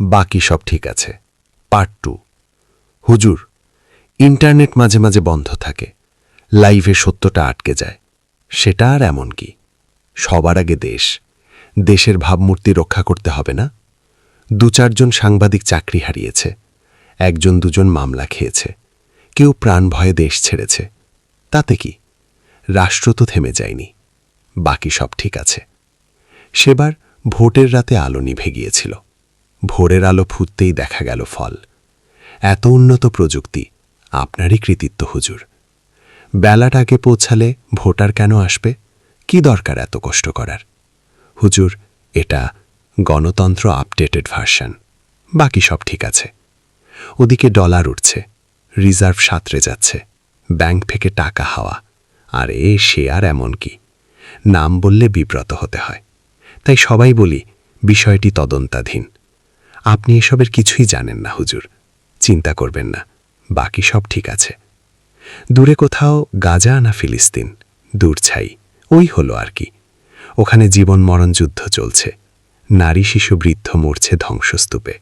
বাকি সব ঠিক আছে। Part two. হুজুর, ইন্টারনেট মাঝে মাঝে বন্ধ থাকে। লাইভে সত্যটা আটকে যায়। সেটা আর এমন কি? সবার আগে দেশ। দেশের ভাবমূর্তি রক্ষা করতে হবে না? দু চারজন সাংবাদিক চাকরি হারিয়েছে। একজন দুজন মামলা খেয়েছে। কেউ প্রাণ ভয়ে দেশ ছেড়েছে। তাতে কি? রাষ্ট্র তো থেমে যায়নি। বাকি সব ঠিক আছে। সেবার ভোটের রাতে আলো নিভে গিয়েছিল। ভোরের আলো ফুটতেই দেখা গেল ফল। এত উন্নত প্রযুক্তি, আপনারই কৃতিত্ব, হুজুর। বেলাটাকে পৌঁছালে ভোটার কেন আসবে? কি দরকার এত কষ্ট করার? হুজুর, এটা গণতন্ত্র আপডেটেড ভার্সন, বাকি সব ঠিক আছে। ওদিকে ডলার উঠছে, রিজার্ভ সাঁতরে যাচ্ছে, ব্যাংক থেকে টাকা হাওয়া, আর এ আর এমন কি। নাম বললে বিব্রত হতে হয়। তাই সবাই বলি, বিষয়টি তদন্তাধীন। আপনি এসবের কিছুই জানেন না, হুজুর। চিন্তা করবেন না। বাকি সব ঠিক আছে। দূরে কোথাও গাজা না ফিলিস্তিন, দূর ছাই। ওই হলো আর কি। ওখানে জীবন মরণ যুদ্ধ চলছে। নারী শিশু বৃদ্ধ মরছে ধ্বংসস্তূপে।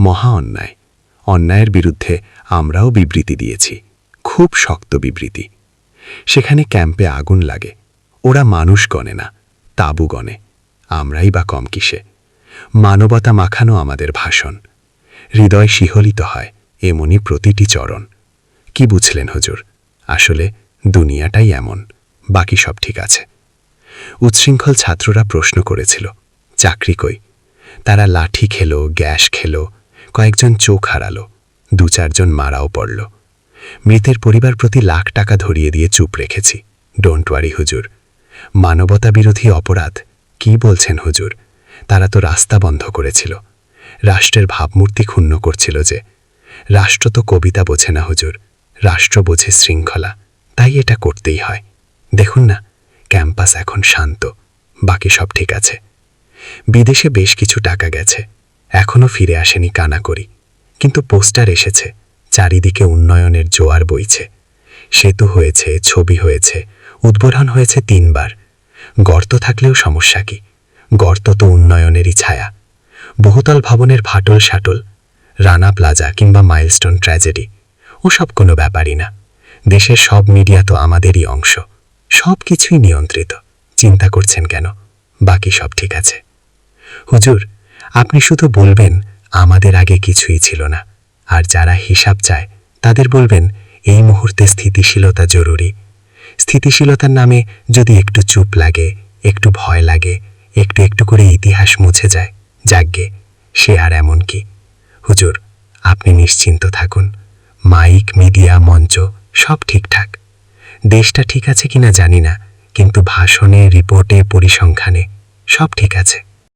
মহা অন্যায়। অন্যায়ের বিরুদ্ধে আমরাও বিবৃতি দিয়েছি। খুব শক্ত বিবৃতি। সেখানে ক্যাম্পে আগুন লাগে। ওরা মানুষ গণে না, তাবু গণে। আমরাই বা কম কিসে। মানবতা মাখানো আমাদের ভাষণ। হৃদয় শিহলিত হয় এমনই প্রতিটি চরণ। কি বুঝলেন হুজুর? আসলে দুনিয়াটাই এমন, বাকি সব ঠিক আছে। উচ্ছৃঙ্খল ছাত্ররা প্রশ্ন করেছিল, চাকরি কই? তারা লাঠি খেলো, গ্যাস খেলো, কয়েকজন চোখ হারালো, দু চারজন মারাও পড়ল। মৃতের পরিবার প্রতি লাখ টাকা ধরিয়ে দিয়ে চুপ রেখেছি। ডোন্ট ওয়ারি হুজুর। মানবতা বিরোধী অপরাধ, কি বলছেন হুজুর? তারা তো রাস্তা বন্ধ করেছিল। রাষ্ট্রের ভাবমূর্তি ক্ষুণ্ণ করছিল যে, রাষ্ট্র তো কবিতা বোঝে না হুজুর, রাষ্ট্র বোঝে শৃঙ্খলা, তাই এটা করতেই হয়। দেখুন না, ক্যাম্পাস এখন শান্ত, বাকি সব ঠিক আছে। বিদেশে বেশ কিছু টাকা গেছে এখনও ফিরে আসেনি কানা করি কিন্তু পোস্টার এসেছে, চারিদিকে উন্নয়নের জোয়ার বইছে। সেতু হয়েছে, ছবি হয়েছে, উদ্বোধন হয়েছে তিনবার, গর্ত থাকলেও সমস্যা কি? গর্ত তো উন্নয়নেরই ছায়া। বহুতল ভবনের ফাটল সাটল রানা প্লাজা কিংবা মাইলস্টোন ট্র্যাজেডি, ওসব কোনো ব্যাপারই না। দেশের সব মিডিয়া তো আমাদেরই অংশ। সব কিছুই নিয়ন্ত্রিত। চিন্তা করছেন কেন? বাকি সব ঠিক আছে। হুজুর, আপনি শুধু বলবেন, আমাদের আগে কিছুই ছিল না। আর যারা হিসাব চায়, তাদের বলবেন, এই মুহূর্তে স্থিতিশীলতা জরুরি। স্থিতিশীলতার নামে যদি একটু চুপ লাগে, একটু ভয় লাগে একটু একটু করে ইতিহাস মুছে যায়। যাগ্গে সে আর এমন কি? হুজুর, আপনি নিশ্চিন্ত থাকুন। মাইক, মিডিয়া, মঞ্চ সব ঠিকঠাক। দেশটা ঠিক আছে কিনা জানি না, কিন্তু ভাষণে, রিপোর্টে, পরিসংখ্যানে সব ঠিক আছে।